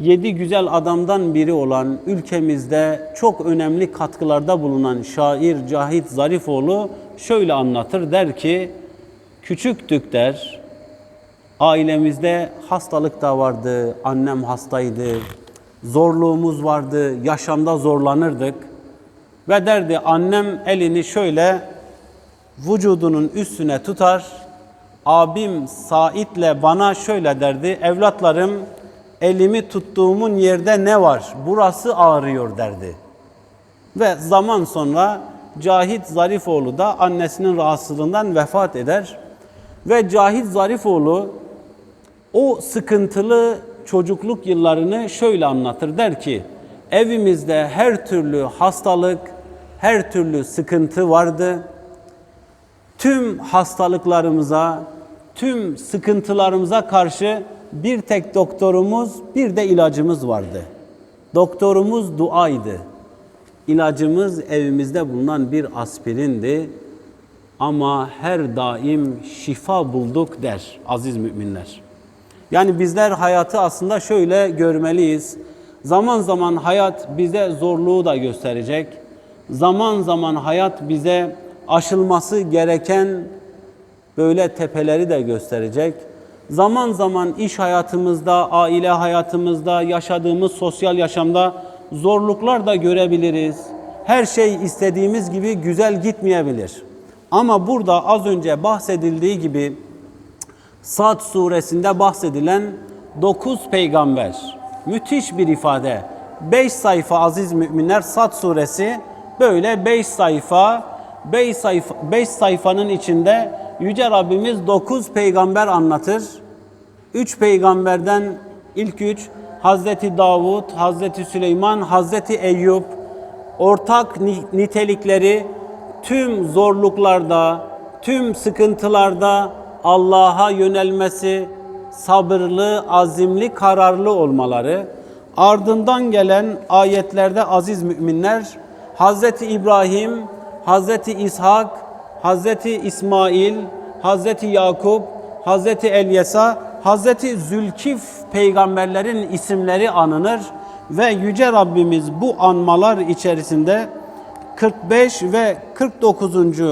yedi güzel adamdan biri olan ülkemizde çok önemli katkılarda bulunan şair Cahit Zarifoğlu şöyle anlatır der ki küçüktük der ailemizde hastalık da vardı annem hastaydı zorluğumuz vardı yaşamda zorlanırdık ve derdi annem elini şöyle vücudunun üstüne tutar. Abim Said'le bana şöyle derdi. Evlatlarım elimi tuttuğumun yerde ne var? Burası ağrıyor derdi. Ve zaman sonra Cahit Zarifoğlu da annesinin rahatsızlığından vefat eder. Ve Cahit Zarifoğlu o sıkıntılı çocukluk yıllarını şöyle anlatır. Der ki evimizde her türlü hastalık, her türlü sıkıntı vardı. Tüm hastalıklarımıza, tüm sıkıntılarımıza karşı bir tek doktorumuz, bir de ilacımız vardı. Doktorumuz duaydı. İlacımız evimizde bulunan bir aspirindi. Ama her daim şifa bulduk der aziz müminler. Yani bizler hayatı aslında şöyle görmeliyiz. Zaman zaman hayat bize zorluğu da gösterecek. Zaman zaman hayat bize aşılması gereken böyle tepeleri de gösterecek. Zaman zaman iş hayatımızda, aile hayatımızda, yaşadığımız sosyal yaşamda zorluklar da görebiliriz. Her şey istediğimiz gibi güzel gitmeyebilir. Ama burada az önce bahsedildiği gibi Sad suresinde bahsedilen 9 peygamber. Müthiş bir ifade. 5 sayfa aziz müminler Sad suresi böyle 5 sayfa 5 sayfa 5 sayfanın içinde yüce Rabbimiz 9 peygamber anlatır. 3 peygamberden ilk 3 Hazreti Davud, Hazreti Süleyman, Hazreti Eyüp ortak ni- nitelikleri tüm zorluklarda, tüm sıkıntılarda Allah'a yönelmesi, sabırlı, azimli, kararlı olmaları, ardından gelen ayetlerde aziz müminler Hazreti İbrahim, Hazreti İshak, Hazreti İsmail, Hazreti Yakup, Hazreti Elyesa, Hazreti Zülkif peygamberlerin isimleri anılır ve yüce Rabbimiz bu anmalar içerisinde 45 ve 49.